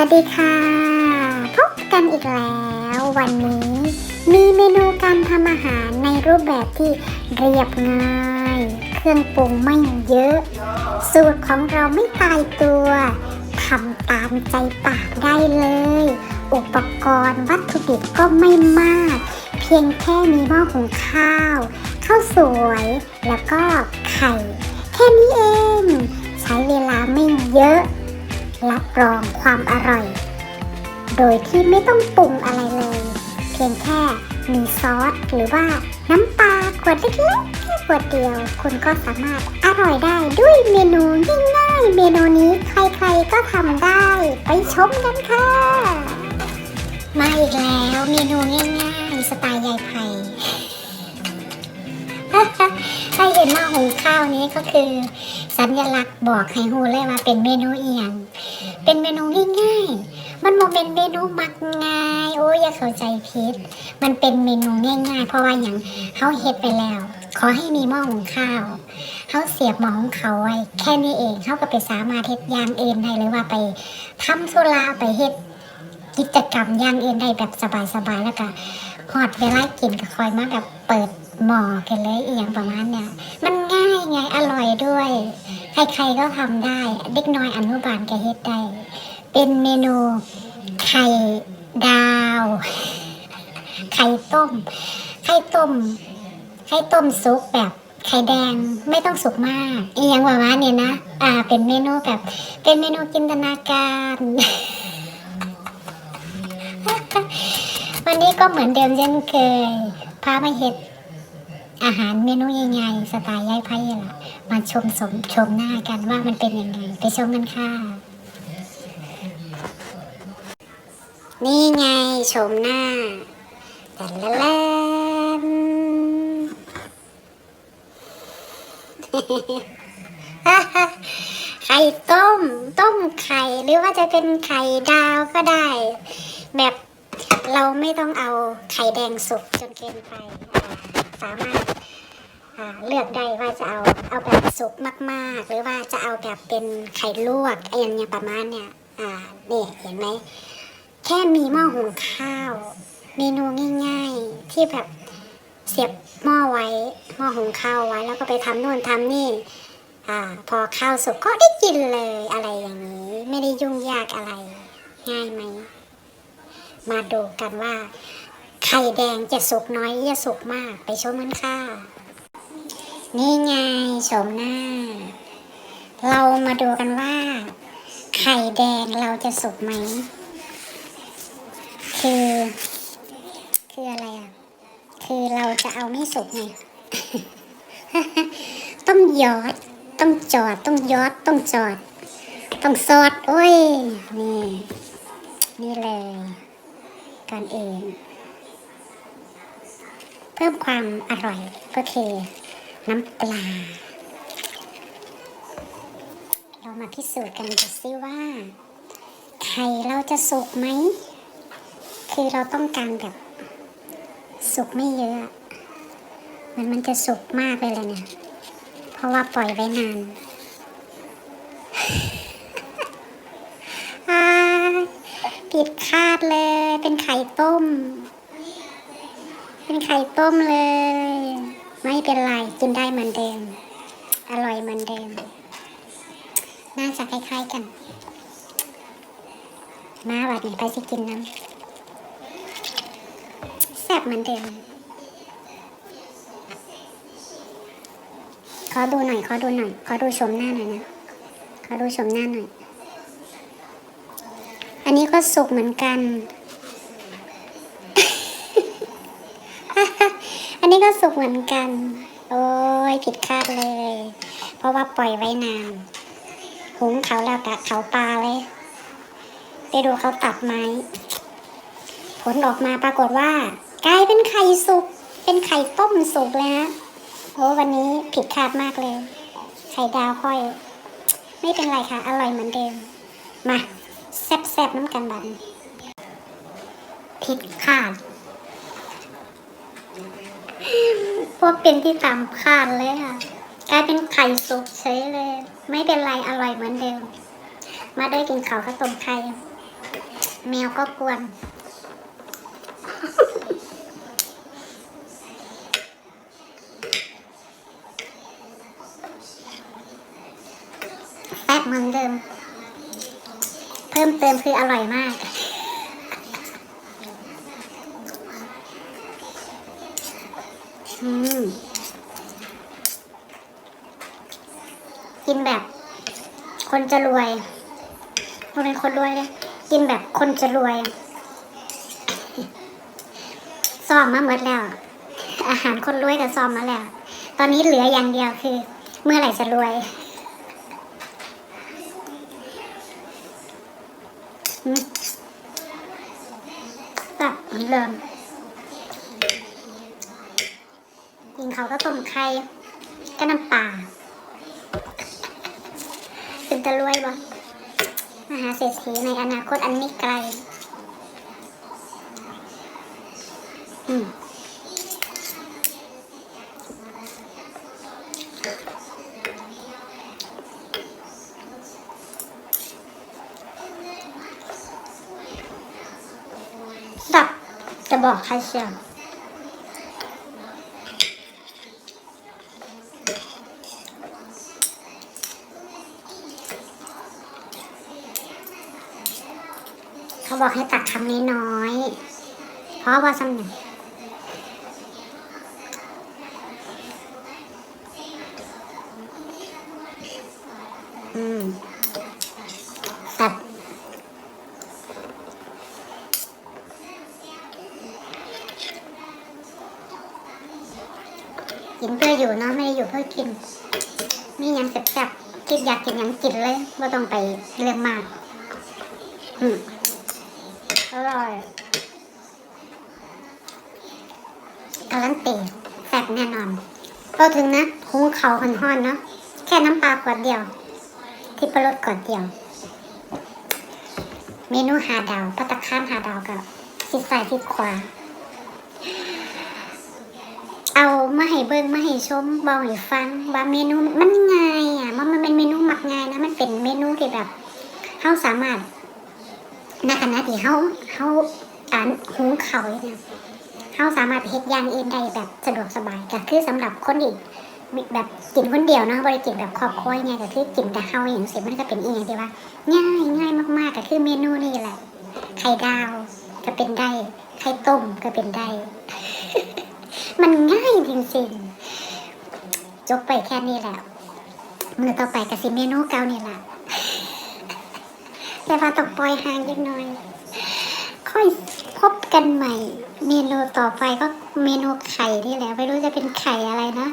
วัสดีค่ะ พบกันอีกแล้ววันนี้ มีเมนูการทำอาหารในรูปแบบที่เรียบง่าย เครื่องปรุงไม่เยอะ สูตรของเราไม่ตายตัวทำตามใจปากได้เลย อุปกรณ์วัตถุดิบก็ไม่มาก เพียงแค่มีหม้อหุงข้าว ข้าวสวย แล้วก็ไข่ แค่นี้เอง ใช้เวลาไม่เยอะ รับรองความอร่อย โดยที่ไม่ต้องปรุงอะไรเลย เพียงแค่มีซอสหรือว่าน้ำปลาขวดเล็กๆแค่ขวดเดียว คุณก็สามารถอร่อยได้ด้วยเมนูง่ายๆเมนูนี้ใครๆก็ทำได้ ไปชมกันค่ะ มาอีกแล้วเมนูง่ายๆสไตล์ยายไผ่ใครเห็นหม้อหุงข้าวนี้ก็คือ สัญลักษณ์บอกให้ฮูเลยว่าเป็นเมนูเอียง เป็นเมนูง่ายๆ มันโมเป็นเมนูมักง่าย โอ้ยอย่าเข้าใจผิดมันเป็นเมนูง่ายๆ เพราะว่าอย่างเขาเฮ็ดไปแล้ว ขอให้มีหม้อหุงข้าวเขาเสียบหม้อหุงเขาไว้แค่นี้เองเขาก็ไปสามารถเฮ็ดย่างเอื่นได้หรือว่าไปทำธุระไปเฮ็ดกิจกรรมย่างเอื่นได้แบบสบายๆแล้วก็หอดเวลากินก็คอยมาแบบเปิด หมอกันเลยอีอย่างประมาณเนี้ยมันง่ายไงอร่อยด้วย ใครๆก็ทำได้ เด็กน้อยอนุบาลก็เฮ็ดได้ เป็นเมนูไข่ดาว ไข่ต้ม ไข่ต้ม ไข่ต้มซุปแบบไข่แดงไม่ต้องสุกมากอีหยังว่ามาเนี่ยนะ อ่า เป็นเมนูแบบ เป็นเมนูจินตนาการ วันนี้ก็เหมือนเดิมเช่นเคย พามาเฮ็ด อาหารเมนูใหญ่ๆสไตล์ยายไพ่ละมาชมสมชมหน้ากันว่ามันเป็นยังไงไปชมกันค่ะ นี่ไงชมหน้าแต่ละแลนไข่ต้ม ต้มไข่หรือว่าจะเป็นไข่ดาวก็ได้ แบบเราไม่ต้องเอาไข่แดงสุกจนเกินไป สามารถเลือกได้ว่าจะเอาเอาแบบสุกมากๆ หรือว่าจะเอาแบบเป็นไข่ลวกอะไรอย่างเงี้ยประมาณเนี้ยอ่านี่เห็นไหมแค่มีหม้อหุงข้าว เมนูง่ายๆ ที่แบบเสียบหม้อไว้หม้อหุงข้าวไว้ แล้วก็ไปทำนู่นทำนี่อ่าพอข้าวสุกก็ได้กินเลยอะไรอย่างนี้ ไม่ได้ยุ่งยากอะไร ง่ายไหม มาดูกันว่า ไข่แดงจะสุกน้อยจะสุกมากไปชมมันค่ะ นี่ไงโฉมหน้า เรามาดูกันว่า ไข่แดงเราจะสุกไหม คือ คืออะไรอะ คือเราจะเอาไม่สุกไงต้องยอด ต้องจอด ต้องยอด ต้องจอด ต้องซอด โอ้ย นี่ นี่เลยการเอง เพิ่มความอร่อยก็คือน้ำปลา เรามาพิสูจน์กันดูซิว่าไข่เราจะสุกไหม คือเราต้องการแบบ สุกไม่เยอะ มันมันจะสุกมากเลยเลยเนี่ย เพราะว่าปล่อยไว้นานผิดคาดเลย เป็นไข่ต้ม ไข่ต้มเลย ไม่เป็นไรกินได้เหมือนเดิม อร่อยเหมือนเดิม น่าจะคล้ายๆกัน มาวัดนี้ไปสิกินน้ำแซ่บเหมือนเดิม ขอดูหน่อย ขอดูหน่อย ขอดูชมหน้าหน่อยนะ ขอดูชมหน้าหน่อย อันนี้ก็สุกเหมือนกันันนี้ก็สุกเหมือนกัน โอ้ยผิดคาดเลย เพราะว่าปล่อยไว้นาน หุงเขาแล้วกะเขาปลาเลย ไปดูเขาตัดไม้ ผลออกมาปรากฏว่า กลายเป็นไข่สุก เป็นไข่ต้มสุกเลยฮะโอ้วันนี้ผิดคาดมากเลย ไข่ดาวค่อย ไม่เป็นไรค่ะ อร่อยเหมือนเดิม มาแซ่บๆน้ำกันบันผิดคาด พวกเป็นที่สำคัญเลยค่ะ กลายเป็นไข่สุกเฉยเลย ไม่เป็นไรอร่อยเหมือนเดิม มาด้วยกินข้าวข้าวต้มไข่ แมวก็กวนแซ่บเหมือนเดิม เพิ่มเติมคืออร่อยมาก อืมกินแบบ คนจะรวยเราเป็นคนรวยเลยกินแบบคนจะรวยซ้อมมาหมดแล้ว อาหารคนรวยกับซ้อมมาแล้ว ตอนนี้เหลืออย่างเดียวคือ เมื่อไหร่จะรวยอืมแบบเหมือนเดิม กินเขาก็ต้มไข่ก็น้ำปลาเป็นจะรวยบ่มหาเศรษฐีในอนาคตอันไม่ไกล อืมสับจะบอกใครเชียว บอกให้ตักคำนี้น้อย เพราะว่าสำเนียงอืมสับกินเพื่ออยู่เนาะไม่ได้อยู่เพื่อกิน มียังแซ่บๆคิดอยากกินยังกินเลยไม่ต้องไปเรื่องมาก อืม ร่อยการันตีแซ่บแน่นอนก็ถึงนะหุงเขาวห่อนเนาะแค่น้ำปลาขวดเดียว ที่ปลารสขวดเดียว เมนูหาดาวพัตตาคารหาดาวกับสิใส่ที่ขวาเอามาให้เบิ่งมาให้ชมบอกให้ฟังว่าเมนูมันง่ายอะมันมันเป็นเมนูมักง่ายนะมันเป็นเมนูที่แบบเฮาสามารถ ในขณะที่เฮาเฮาอ่านหุงเขาเนี่ยเฮาสามารถเฮ็ดย่างเอื่นได้แบบสะดวกสบายก็คือสำหรับคนที่แบบกินคนเดียวเนาะบ่ได้กินแบบครอบครัวไงก็คือกินแต่เฮาอย่างสิมันก็เป็นอีหยังที่ว่า ง่ายง่ายมากๆก็คือเมนูนี่แหละ ไข่ดาวก็เป็นได้ ไข่ต้มก็เป็นได้ มันง่ายจริงๆจบไปแค่นี้แหละมือต่อไปกับสิเมนูเก่านี่แหละ แต่ว่าต้องปล่อยห่างเล็กน้อย ค่อยพบกันใหม่ เมนูต่อไปก็เมนูไข่นี่แหละ ไม่รู้จะเป็นไข่อะไรนะ